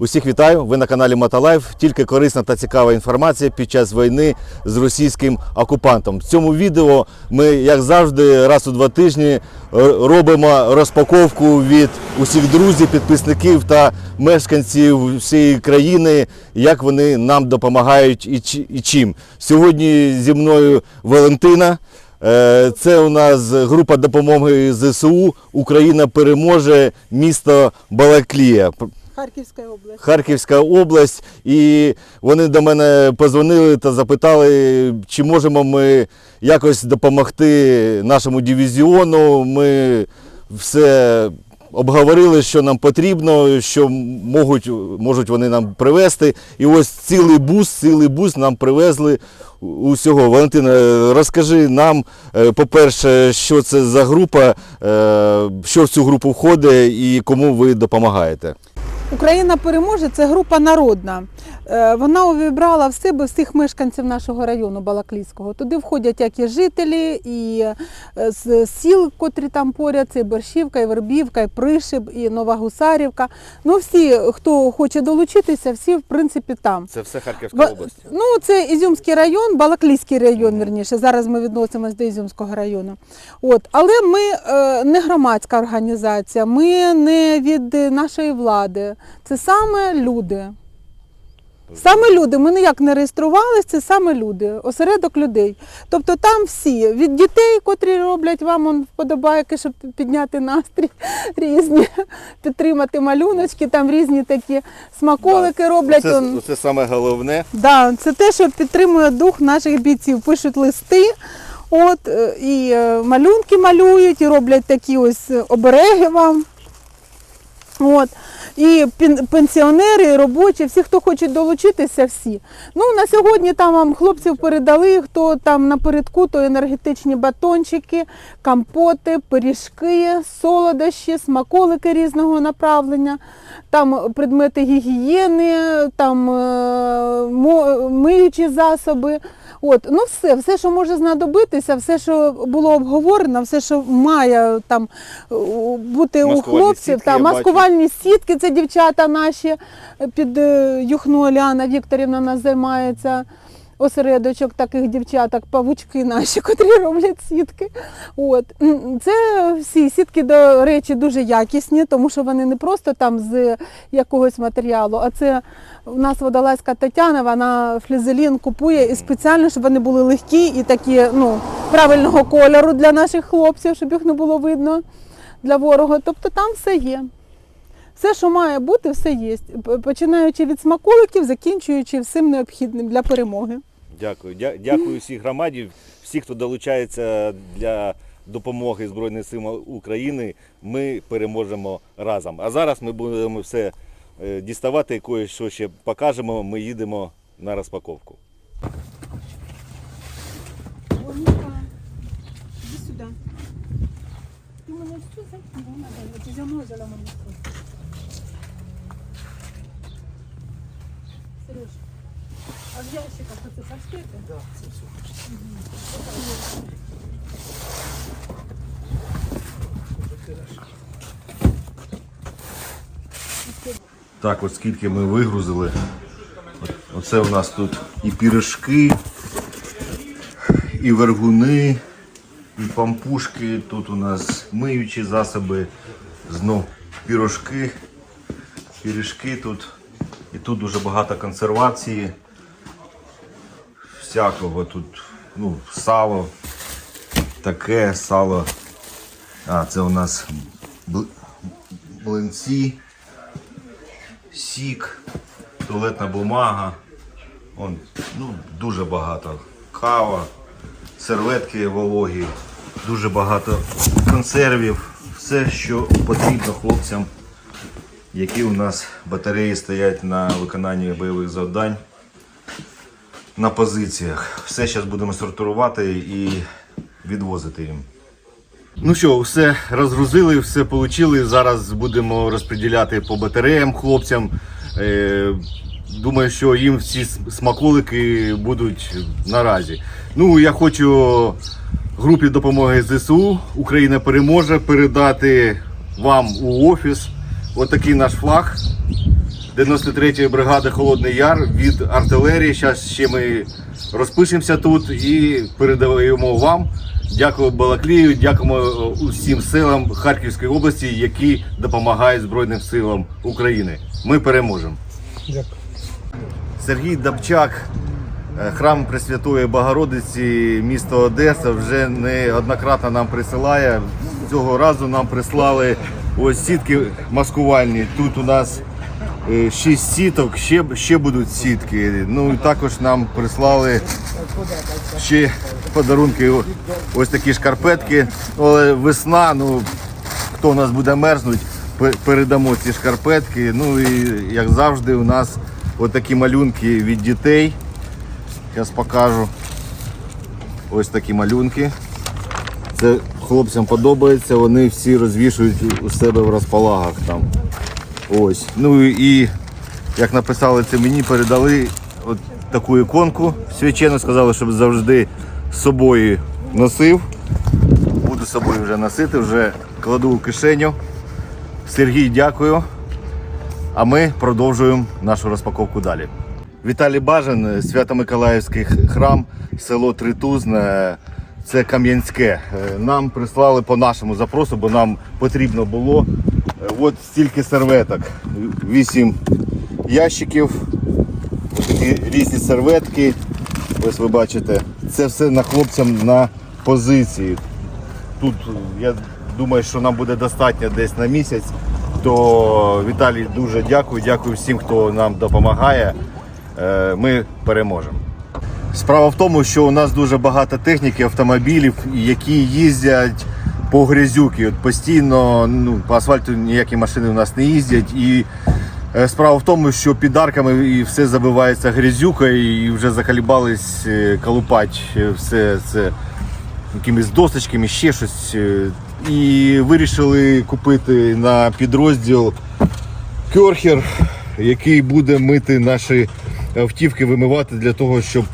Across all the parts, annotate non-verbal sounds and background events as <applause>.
Усіх вітаю! Ви на каналі Мотолайф. Тільки корисна та цікава інформація під час війни з російським окупантом. В цьому відео ми, як завжди, раз у два тижні е, робимо розпаковку від усіх друзів, підписників та мешканців всієї країни, як вони нам допомагають і чим. Сьогодні зі мною Валентина. Е, Це у нас група допомоги ЗСУ. Україна переможе місто Балаклія. Харківська область. Харківська область, і вони до мене позвонили та запитали, чи можемо ми якось допомогти нашому дивізіону. Ми все обговорили, що нам потрібно, що можуть, можуть вони нам привезти. І ось цілий бус, цілий бус нам привезли усього. Валентина, розкажи нам, е, по-перше, що це за група, е, що в цю групу входить і кому ви допомагаєте. Україна переможе це група народна. Е, Вона увібрала в себе всіх мешканців нашого району Балаклійського. Туди входять як і жителі, і е, з сіл, котрі там поряд, це і Борщівка, і Вербівка, і Пришиб, і Нова Гусарівка. Ну всі, хто хоче долучитися, всі в принципі там. Це все Харківська область. Ну, це Ізюмський район, Балаклійський район, вірніше. Зараз ми відносимось до Ізюмського району. От. Але ми е, не громадська організація, ми не від нашої влади. Це саме люди. Саме люди, ми ніяк не реєструвалися, це саме люди, осередок людей. Тобто там всі, від дітей, котрі роблять вам он, вподобайки, щоб підняти настрій, <laughs> різні, підтримати малюночки, там різні такі смаколики роблять. Це, он. це саме головне. Да, це те, що підтримує дух наших бійців. Пишуть листи, от, е, і е, малюнки малюють, і роблять такі ось обереги вам. От. І пенсіонери, і робочі, всі, хто хочуть долучитися, всі. Ну, на сьогодні там вам хлопців передали, хто там напередку, то енергетичні батончики, компоти, пиріжки, солодощі, смаколики різного направлення, там предмети гігієни, там е, миючі засоби. От, ну все, все, що може знадобитися, все, що було обговорено, все, що має там е, бути у хлопців, сітки, та маскувальні сітки, це дівчата наші під е, Юхну Оляна Вікторівна нас займається. Осередочок таких дівчаток, павучки наші, <laughs> котрі роблять сітки. От. Це всі сітки, до речі, дуже якісні, тому що вони не просто там з якогось матеріалу, а це у нас водолазька Тетяна, вона флізелін купує і спеціально, щоб вони були легкі і такі ну, правильного кольору для наших хлопців, щоб їх не було видно для ворога. Тобто там все є. Все, що має бути, все є. Починаючи від смаколиків, закінчуючи всім необхідним для перемоги. Дякую. Дя- Дякую всій громаді, всі, хто долучається для допомоги Збройним силам України. Ми переможемо разом. А зараз ми будемо все е, діставати, кое-що ще покажемо. Ми їдемо на розпаковку. Іди сюди. Ти мене всю закинула, ти замазала мене. Сереж, а в ящиках оце паштети? Так, це все Так, от скільки ми вигрузили. Оце у нас тут і піришки, і вергуни, і пампушки. Тут у нас миючі засоби, знов пірожки, пірішки тут. І тут дуже багато консервації. Всякого тут, ну, сало, таке сало. А, це у нас бл- млинці сік, туалетна бумага. Он, ну, дуже багато. Кава, серветки вологі, дуже багато консервів. Все, що потрібно хлопцям, які у нас батареї стоять на виконанні бойових завдань на позиціях. Все зараз будемо сортувати і відвозити їм. Ну що, все розгрузили, все отримали. Зараз будемо розподіляти по батареям хлопцям. Е, думаю, що їм всі смаколики будуть наразі. Ну, я хочу групі допомоги ЗСУ Україна переможе передати вам у офіс отакий наш флаг. 93-ї бригади Холодний Яр від артилерії. Зараз ще ми розпишемося тут і передаємо вам. Дякую Балаклію, дякуємо е, усім силам Харківської області, які допомагають Збройним силам України. Ми переможемо. Дякую. Сергій Dabчак, е, храм Пресвятої Богородиці, місто Одеса, вже неоднократно нам присилає. Цього разу нам прислали ось сітки маскувальні. Тут у нас е, шість сіток, ще, ще будуть сітки. Ну і також нам прислали ще подарунки. Ось такі шкарпетки. Але весна, ну хто у нас буде мерзнуть, передамо ці шкарпетки. Ну і як завжди, у нас отакі малюнки від дітей. Зараз покажу. Ось такі малюнки. Це хлопцям подобається, вони всі розвішують у себе в розпалагах там. Ось. Ну і як написали це мені, передали от таку іконку священно, сказали, щоб завжди з собою носив. Буду з собою вже носити, вже кладу у кишеню. Сергій, дякую. А ми продовжуємо нашу розпаковку далі. Віталій Бажан, Свято-Миколаївський храм, село Тритузне. Це Кам'янське. Е, Нам прислали по нашому запросу, бо нам потрібно було. Е, От стільки серветок. Вісім ящиків. Різні серветки. Ось ви бачите. Це все на хлопцям на позиції. Тут я думаю, що нам буде достатньо десь на місяць. То Віталій дуже дякую. Дякую всім, хто нам допомагає. Е, Ми переможемо. Справа в тому, що у нас дуже багато техніки, автомобілів, які їздять по грязюки. От постійно ну, по асфальту ніякі машини у нас не їздять. І е, справа в тому, що під арками і все забивається грязюкою, і вже закалібались е, колупать е, все це якимись досточками, ще щось. І вирішили купити на підрозділ керхер, який буде мити наші автівки, вимивати для того, щоб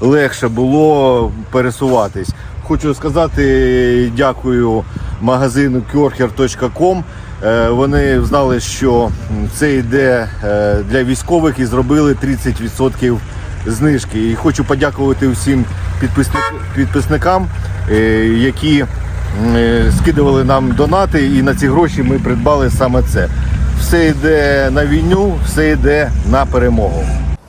легше було пересуватись. Хочу сказати дякую магазину kercher.com. Е, Вони знали, що це йде е, для військових і зробили 30% знижки. І хочу подякувати всім підписникам, е, які е, скидували нам донати, і на ці гроші ми придбали саме це. Все йде на війну, все йде на перемогу.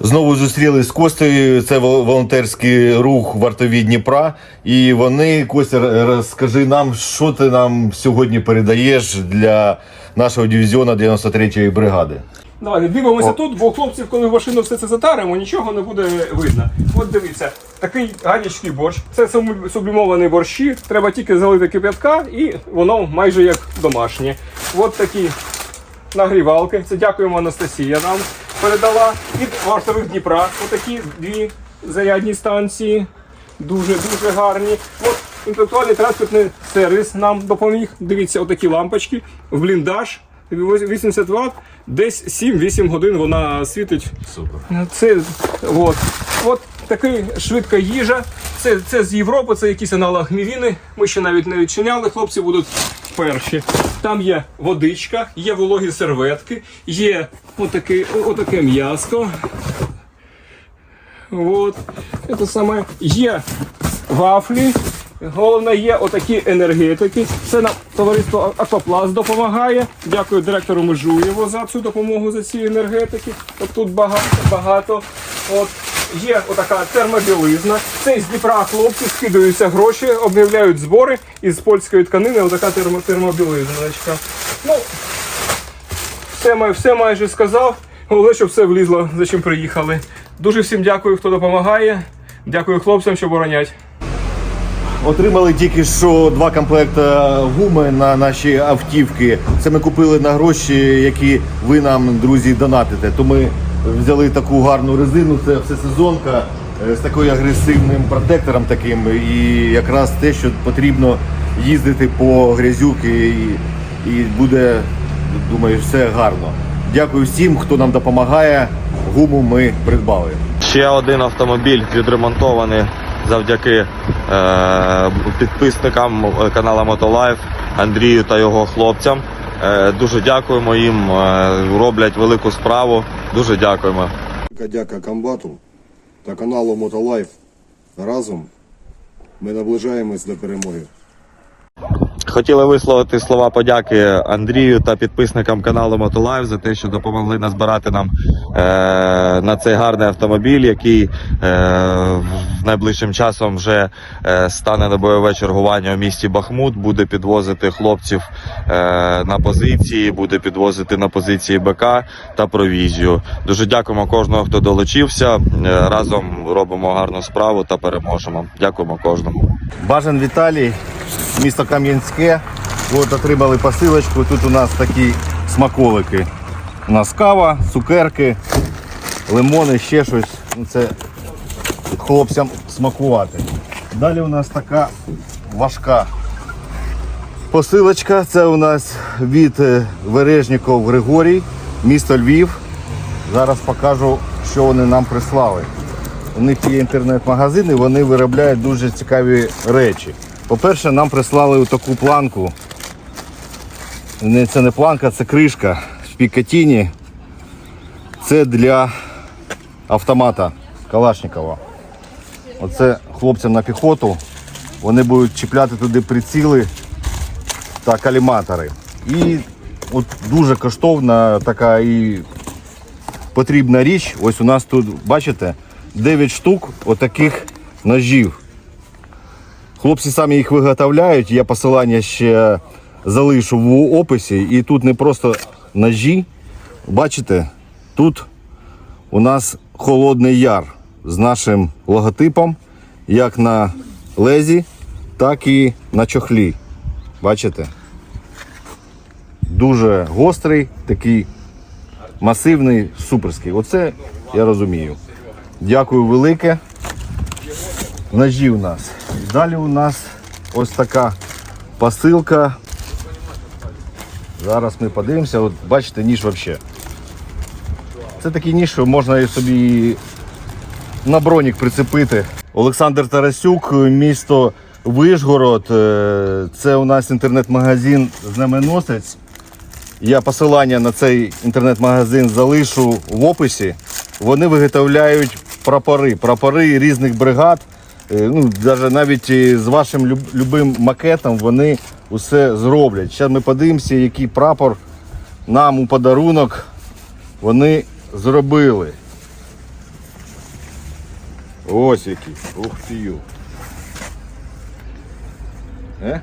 Знову зустрілись з Костею. Це волонтерський рух вартові Дніпра. І вони, Костя, розкажи нам, що ти нам сьогодні передаєш для нашого дивізіону 93-ї бригади. Давайте дивимося О. тут, бо хлопців, коли в машину все це затаримо, нічого не буде видно. От дивіться, такий ганічний борщ. Це сублі- сублімовані борщі. Треба тільки залити кип'ятка, і воно майже як домашнє. От такі нагрівалки. Це дякуємо Анастасія нам передала. Від вартових Дніпра. Отакі дві зарядні станції. Дуже дуже гарні. От інтелектуальний транспортний сервіс нам допоміг. Дивіться, отакі лампочки в бліндаж. 80 Вт, десь 7-8 годин вона світить. Супер. Це от, от такий швидка їжа. Це, це з Європи, це якийсь аналог мівіни. Ми ще навіть не відчиняли. Хлопці будуть перші. Там є водичка, є вологі серветки, є отаке, отаке м'яско. От. Це саме є вафлі. Головне є отакі енергетики. Це нам товариство Аквапласт допомагає. Дякую директору Межуєву за цю допомогу за ці енергетики. От тут багато багато. От є отака термобілизна. Це з Дніпра хлопці скидаються гроші, об'являють збори із польської тканини. Отака термо, термобілизночка. Ну, все, май- все майже сказав. Головне, щоб все влізло, за чим приїхали. Дуже всім дякую, хто допомагає. Дякую хлопцям, що боронять. Отримали тільки що два комплекти гуми на наші автівки. Це ми купили на гроші, які ви нам, друзі, донатите. То ми взяли таку гарну резину, це всесезонка е, з такою агресивним протектором таким. І якраз те, що потрібно їздити по грязюки і, і буде, думаю, все гарно. Дякую всім, хто нам допомагає. Гуму ми придбали. Ще один автомобіль відремонтований завдяки е, підписникам каналу Мотолайф Андрію та його хлопцям. Е, Дуже дякуємо їм. е, Роблять велику справу. Дуже дякуємо. Дяка комбату та каналу Мотолайф. Разом ми наближаємось до перемоги. Хотіли висловити слова подяки Андрію та підписникам каналу Мотолайв за те, що допомогли назбирати нам е, на цей гарний автомобіль, який е, найближчим часом вже е, стане на бойове чергування у місті Бахмут, буде підвозити хлопців е, на позиції, буде підвозити на позиції БК та провізію. Дуже дякуємо кожному, хто долучився. Е, разом робимо гарну справу та переможемо. Дякуємо кожному. Бажан Віталій, місто Кам'янське. От отримали посилочку. Тут у нас такі смаколики. У нас кава, цукерки, лимони, ще щось. Ну, Це хлопцям смакувати. Далі у нас така важка посилочка. Це у нас від е, Вережніков Григорій, місто Львів. Зараз покажу, що вони нам прислали. У них є інтернет-магазин і вони виробляють дуже цікаві речі. По-перше, нам прислали таку планку. Це не планка, це кришка в Пікатіні. Це для автомата Калашникова. Оце хлопцям на піхоту. Вони будуть чіпляти туди приціли та каліматори. І от дуже коштовна така і потрібна річ. Ось у нас тут, бачите, 9 штук отаких ножів. Хлопці самі їх виготовляють. Я посилання ще залишу в описі. І тут не просто ножі. Бачите, тут у нас холодний яр з нашим логотипом, як на лезі, так і на чохлі. Бачите? Дуже гострий, такий масивний, суперський. Оце я розумію. Дякую велике. Ножі у нас. Далі у нас ось така посилка. Зараз ми подивимося. От бачите, ніж взагалі. Це такий ніж, що можна собі на бронік прицепити. Олександр Тарасюк, місто Вишгород. Е, Це у нас інтернет-магазин Знаменосець. Я посилання на цей інтернет-магазин залишу в описі. Вони виготовляють прапори, прапори різних бригад. Е, Ну, навіть з вашим любим макетом вони усе зроблять. Зараз ми подивимося, який прапор нам у подарунок вони зробили. Ось який. Ух ти. Е?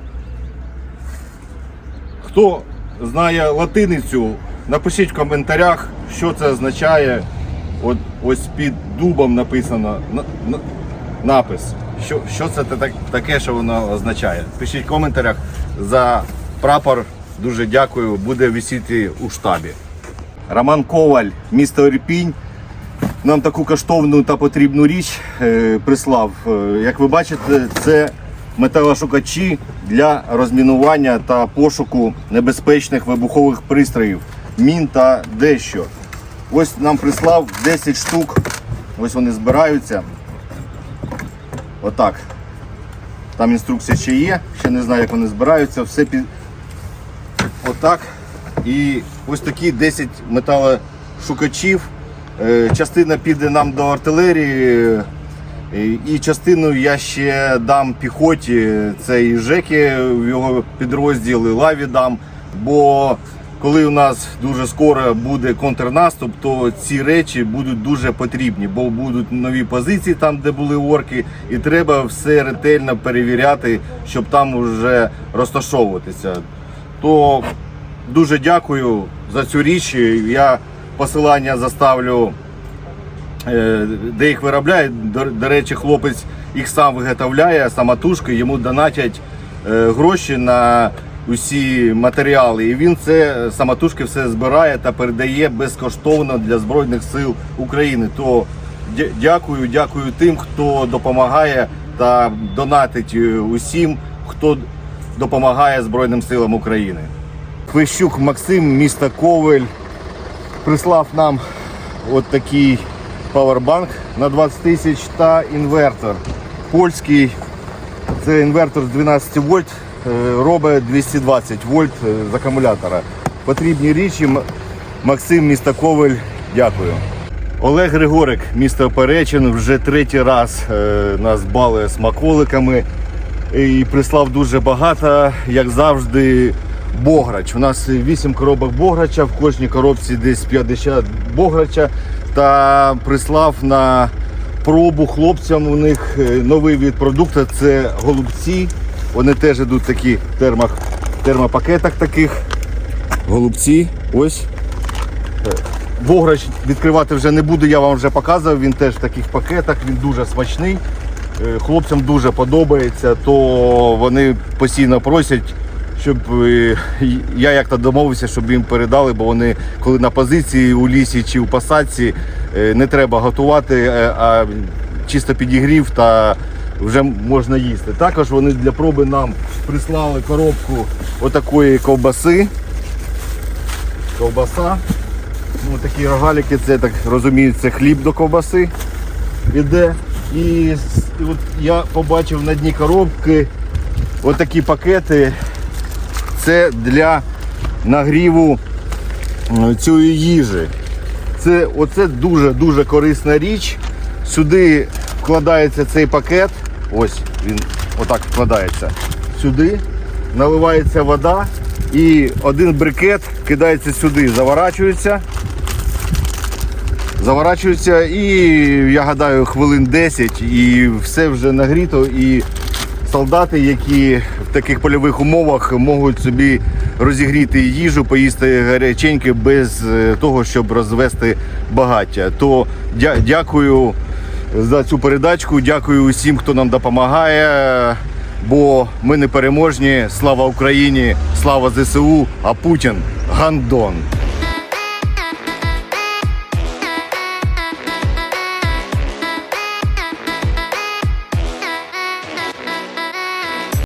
Хто знає латиницю, напишіть в коментарях, що це означає. От ось під дубом написано на- на- напис. Що, що це так- таке, що воно означає? Пишіть в коментарях за прапор. Дуже дякую. Буде висіти у штабі. Роман Коваль, місто Ірпінь. Нам таку коштовну та потрібну річ е, прислав. Е, Як ви бачите, це металошукачі для розмінування та пошуку небезпечних вибухових пристроїв, мін та дещо. Ось нам прислав 10 штук. Ось вони збираються. Отак. Там інструкція ще є, ще не знаю, як вони збираються. Все під... Отак. І ось такі 10 металошукачів. Е, Частина піде нам до артилерії, е, і частину я ще дам піхоті. Це і Жеки в його підрозділ, і лаві дам. Бо коли у нас дуже скоро буде контрнаступ, то ці речі будуть дуже потрібні, бо будуть нові позиції там, де були орки, і треба все ретельно перевіряти, щоб там вже розташовуватися. То дуже дякую за цю річ. Я посилання заставлю, е, де їх виробляють. До, до речі, хлопець їх сам виготовляє, самотужки, йому донатять е, гроші на усі матеріали. І він це самотужки все збирає та передає безкоштовно для Збройних сил України. То дякую, дякую тим, хто допомагає та донатить е, усім, хто допомагає Збройним силам України. Хвищук Максим, місто Ковель, прислав нам от такий павербанк на 20 тисяч та інвертор. Польський, це інвертор з 12 вольт, робить 220 вольт е, з акумулятора. потрібні річі. Максим міста Ковель, дякую. Олег Григорик, місто Перечин, вже третій раз е, нас балує смаколиками і прислав дуже багато, як завжди, бограч. У нас 8 коробок бограча, в кожній коробці десь 50 бограча. Та прислав на пробу хлопцям. У них е, новий від продукту це голубці. Вони теж йдуть такі в термах, термопакетах таких. Голубці. Ось. Бограч відкривати вже не буду, я вам вже показував. Він теж в таких пакетах, він дуже смачний. Е, Хлопцям дуже подобається, то вони постійно просять, щоб е, я як-то домовився, щоб їм передали, бо вони коли на позиції у лісі чи у посадці е, не треба готувати, а чисто підігрів та вже можна їсти. Також вони для проби нам прислали коробку отакої ковбаси. Ковбаса. Ну, такі рогаліки, це так розумію, це хліб до ковбаси іде. І, от я побачив на дні коробки отакі пакети. Це для нагріву цієї їжі. Це оце дуже-дуже корисна річ. Сюди вкладається цей пакет. Ось він отак вкладається. Сюди наливається вода і один брикет кидається сюди, заворачується. Заворачується і я гадаю хвилин 10 і все вже нагріто. І солдати, які в таких польових умовах можуть собі розігріти їжу, поїсти гаряченьке без е, того, щоб розвести багаття. То дя- дякую за цю передачку, дякую усім, хто нам допомагає. Бо ми не переможні. Слава Україні, слава ЗСУ, а Путін гандон.